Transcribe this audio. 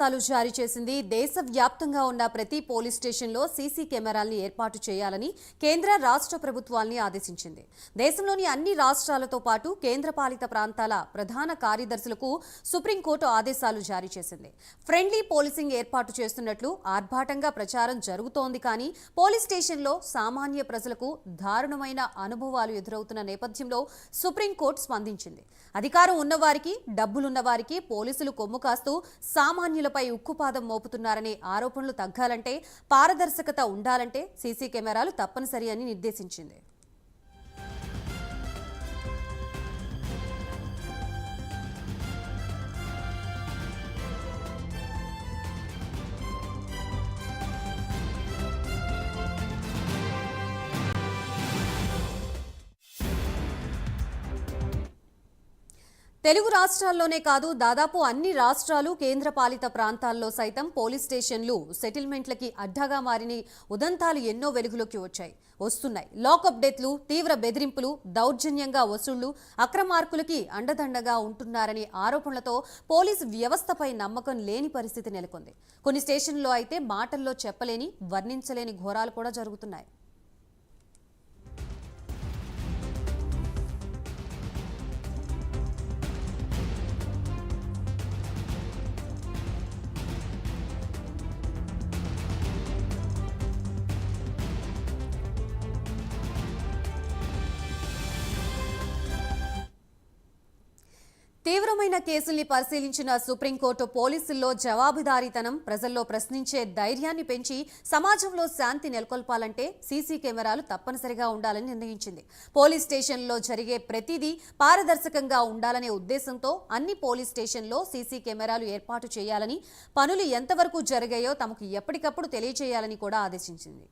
ఆదేశాలు జారీ చేసింది. దేశవ్యాప్తంగా ఉన్న ప్రతి పోలీస్ స్టేషన్లో సీసీ కెమెరాల్ని ఏర్పాటు చేయాలని కేంద్ర రాష్ట్ర ప్రభుత్వాల్ని ఆదేశించింది. దేశంలోని అన్ని రాష్ట్రాలతో పాటు కేంద్రపాలిత ప్రాంతాల ప్రధాన కార్యదర్శులకు సుప్రీంకోర్టు ఆదేశాలు జారీ చేసింది. ఫ్రెండ్లీ పోలీసింగ్ ఏర్పాటు చేస్తున్నట్లు ఆర్భాటంగా ప్రచారం జరుగుతోంది కానీ పోలీస్ స్టేషన్లో సామాన్య ప్రజలకు దారుణమైన అనుభవాలు ఎదురవుతున్న నేపథ్యంలో సుప్రీంకోర్టు స్పందించింది. అధికారం ఉన్నవారికి డబ్బులున్న వారికి పోలీసులు కొమ్ము కాస్తూ సామాన్యులపై ఉక్కుపాదం మోపుతున్నారనే ఆరోపణలు తగ్గాలంటే పారదర్శకత ఉండాలంటే సీసీ కెమెరాలు తప్పనిసరి అని నిర్దేశించింది. తెలుగు రాష్ట్రాల్లోనే కాదు దాదాపు అన్ని రాష్ట్రాలు కేంద్రపాలిత ప్రాంతాల్లో సైతం పోలీస్ స్టేషన్లు సెటిల్మెంట్లకి అడ్డాగా మారిన ఉదంతాలు ఎన్నో వెలుగులోకి వచ్చాయి. వస్తున్నాయి. లాకప్ డెత్లు తీవ్ర బెదిరింపులు దౌర్జన్యంగా వసూళ్ళు అక్రమార్కులకి అండదండగా ఉంటున్నారనే ఆరోపణలతో పోలీసు వ్యవస్థపై నమ్మకం లేని పరిస్థితి నెలకొంది. కొన్ని స్టేషన్లో అయితే మాటల్లో చెప్పలేని వర్ణించలేని ఘోరాలు కూడా జరుగుతున్నాయి. తీవ్రమైన కేసుల్ని పరిశీలించిన సుప్రీంకోర్టు పోలీసుల్లో జవాబుదారీతనం ప్రజల్లో ప్రశ్నించే ధైర్యాన్ని పెంచి సమాజంలో శాంతి నెలకొల్పాలంటే సీసీ కెమెరాలు తప్పనిసరిగా ఉండాలని నిర్ణయించింది. పోలీస్ స్టేషన్లో జరిగే ప్రతిదీ పారదర్శకంగా ఉండాలనే ఉద్దేశంతో అన్ని పోలీస్ స్టేషన్లో సీసీ కెమెరాలు ఏర్పాటు చేయాలని పనులు ఎంతవరకు జరిగాయో తమకు ఎప్పటికప్పుడు తెలియజేయాలని కూడా ఆదేశించింది.